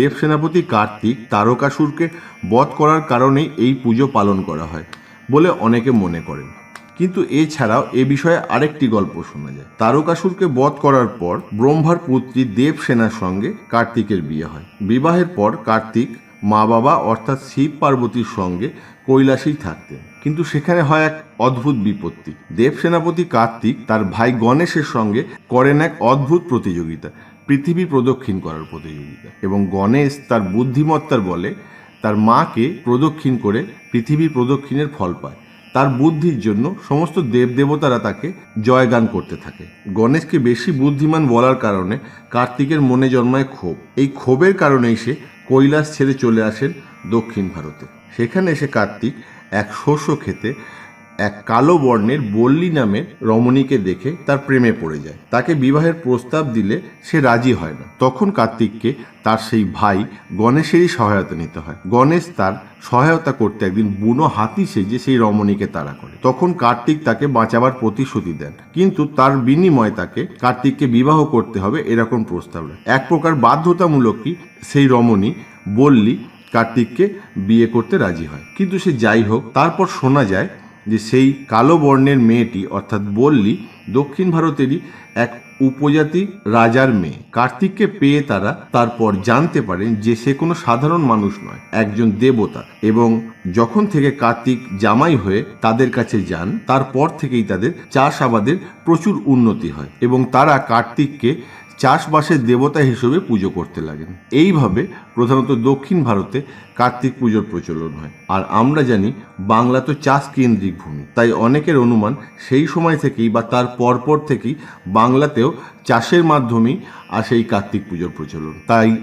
দেব সেনাপতি কার্তিক তারকাসুরকে বধ করার কারণেই এই পুজো পালন করা হয় বলে অনেকে মনে করেন। কিন্তু এছাড়াও এ বিষয়ে আরেকটি গল্প শোনা যায়। তারকাসুরকে বধ করার পর ব্রহ্মার পুত্রী দেবসেনার সঙ্গে কার্তিকের বিয়ে হয়। বিবাহের পর কার্তিক মা বাবা অর্থাৎ শিব পার্বতীর সঙ্গে কৈলাসেই থাকতেন। কিন্তু সেখানে হয় এক অদ্ভুত বিপত্তি। দেব সেনাপতি কার্তিক তার ভাই গণেশের সঙ্গে করেন এক অদ্ভুত প্রতিযোগিতা। পৃথিবী প্রদক্ষিণ করার প্রতিযোগিতা। এবং গণেশ তার বুদ্ধিমত্তার বলে তার মাকে প্রদক্ষিণ করে পৃথিবী প্রদক্ষিণের ফল পায়। তার বুদ্ধির জন্য সমস্ত দেবদেবতারা তাকে জয়গান করতে থাকে। গণেশকে বেশি বুদ্ধিমান বলার কারণে কার্তিকের মনে জন্মায় ক্ষোভ। এই ক্ষোভের কারণেই সে কৈলাস ছেড়ে চলে আসেন দক্ষিণ ভারতে। সেখানে এসে কার্তিক এক শস্য খেতে এক কালো বর্ণের বল্লি নামের রমণীকে দেখে তার প্রেমে পড়ে যায়। তাকে বিবাহের প্রস্তাব দিলে সে রাজি হয় না। তখন কার্তিককে তার সেই ভাই গণেশেরই সহায়তা নিতে হয়। গণেশ তার সহায়তা করতে একদিন বুনো হাতি সেজে সেই রমণীকে তাড়া করে। তখন কার্তিক তাকে বাঁচাবার প্রতিশ্রুতি দেন। কিন্তু তার বিনিময়ে তাকে কার্তিককে বিবাহ করতে হবে এরকম প্রস্তাব এক প্রকার বাধ্যতামূলকই সেই রমণী বললি কার্তিককে বিয়ে করতে রাজি হয়। কিন্তু সে যাই হোক, তারপর শোনা যায় যে সেই কালো বর্ণের মেয়েটি, অর্থাৎ বল্লী, দক্ষিণ ভারতেরই এক উপজাতি রাজার মেয়ে। কার্তিককে পেয়ে তারা তারপর জানতে পারেন যে সে কোনো সাধারণ মানুষ নয়, একজন দেবতা। এবং যখন থেকে কার্তিক জামাই হয়ে তাদের কাছে যান, তারপর থেকেই তাদের চাষ আবাদের প্রচুর উন্নতি হয়। এবং তারা কার্তিককে চাষবাসের দেবতা হিসেবে পুজো করতে লাগেন। এইভাবে প্রধানত দক্ষিণ ভারতে কার্তিক পুজোর প্রচলন হয়। আর আমরা জানি, বাংলা তো চাষ কেন্দ্রিক ভূমি। তাই অনেকের অনুমান সেই সময় থেকেই বা তার পরপর থেকেই বাংলাতেও চাষের মাধ্যমেই আর সেই কার্তিক পুজোর প্রচলন। তাই